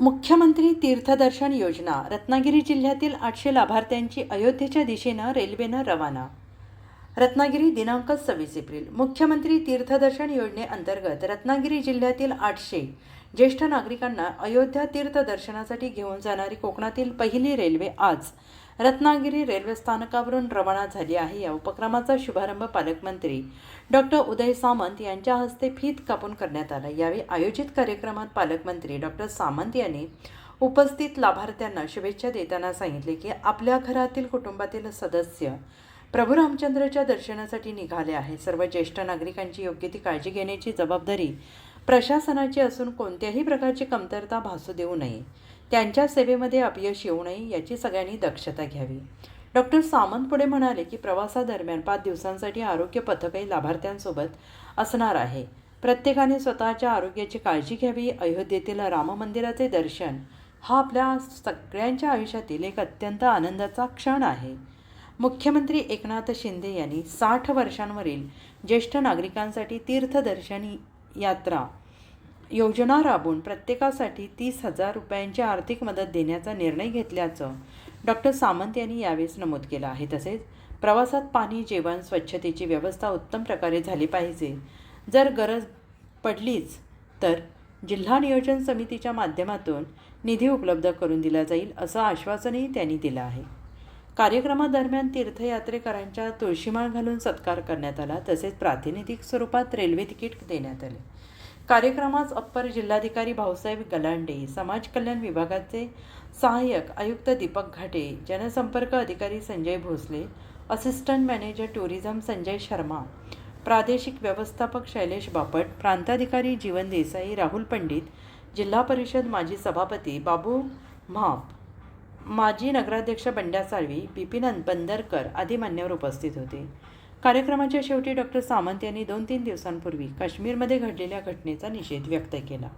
मुख्यमंत्री तीर्थदर्शन योजना रत्नागिरी जिल्ह्यातील आठशे लाभार्थ्यांची अयोध्येच्या दिशेनं रेल्वेनं रवाना रत्नागिरी दिनांक सव्वीस एप्रिल. मुख्यमंत्री तीर्थदर्शन योजनेअंतर्गत रत्नागिरी जिल्ह्यातील आठशे ज्येष्ठ नागरिकांना अयोध्या तीर्थदर्शनासाठी घेऊन जाणारी कोकणातील पहिली रेल्वे आज रत्नागिरी रेल्वे स्थानकावरून रवाना झाली आहे. या उपक्रमाचा शुभारंभ पालकमंत्री डॉक्टर उदय सामंत यांच्या हस्ते फीत कापून करण्यात आला. यावेळी आयोजित कार्यक्रमात पालकमंत्री डॉक्टर सामंत यांनी उपस्थित लाभार्थ्यांना शुभेच्छा देताना सांगितले की आपल्या घरातील कुटुंबातील सदस्य प्रभू रामचंद्राच्या दर्शनासाठी निघाले आहे. सर्व ज्येष्ठ नागरिकांची योग्य ती काळजी घेण्याची जबाबदारी प्रशासनाची असून कोणत्याही प्रकारची कमतरता भासू देऊ नये. त्यांच्या सेवेमध्ये अपयश येऊ नये याची सगळ्यांनी दक्षता घ्यावी. डॉक्टर सामंत पुढे म्हणाले की प्रवासादरम्यान पाच दिवसांसाठी आरोग्य पथकही लाभार्थ्यांसोबत असणार आहे. प्रत्येकाने स्वतःच्या आरोग्याची काळजी घ्यावी. अयोध्येतील राम मंदिराचे दर्शन हा आपल्या सगळ्यांच्या आयुष्यातील एक अत्यंत आनंदाचा क्षण आहे. मुख्यमंत्री एकनाथ शिंदे यांनी साठ वर्षांवरील ज्येष्ठ नागरिकांसाठी तीर्थदर्शनी यात्रा योजना राबवून प्रत्येकासाठी तीस हजार रुपयांची आर्थिक मदत देण्याचा निर्णय घेतल्याचं डॉक्टर सामंत यांनी यावेळेस नमूद केलं आहे. तसेच प्रवासात पाणी जेवण स्वच्छतेची व्यवस्था उत्तम प्रकारे झाली पाहिजे. जर गरज पडलीच तर जिल्हा नियोजन समितीच्या माध्यमातून निधी उपलब्ध करून दिला जाईल असं आश्वासनही त्यांनी दिलं आहे. कार्यक्रमादरम्यान तीर्थयात्रेकरांच्या तुळशीमाळ घालून सत्कार करण्यात आला. तसेच प्रातिनिधिक स्वरूपात रेल्वे तिकीट देण्यात आले. कार्यक्रमास अप्पर जिल्हाधिकारी भाऊसाहेब गलांडे समाज कल्याण विभागाचे सहाय्यक आयुक्त दीपक घाटे जनसंपर्क अधिकारी Sanjay Bhosale assistant manager tourism Sanjay Sharma प्रादेशिक व्यवस्थापक शैलेश बापट प्रांताधिकारी जीवन देसाई राहुल पंडित जिल्हा परिषद माजी सभापती बाबू म्हाप माजी नगराध्यक्ष बंड्या साळवी बिपिन बंदरकर आदी मान्यवर उपस्थित होते. कार्यक्रमाच्या शेवटी डॉक्टर सामंत यांनी दोन तीन दिवसांपूर्वी काश्मीरमध्ये घडलेल्या घटनेचा निषेध व्यक्त केला.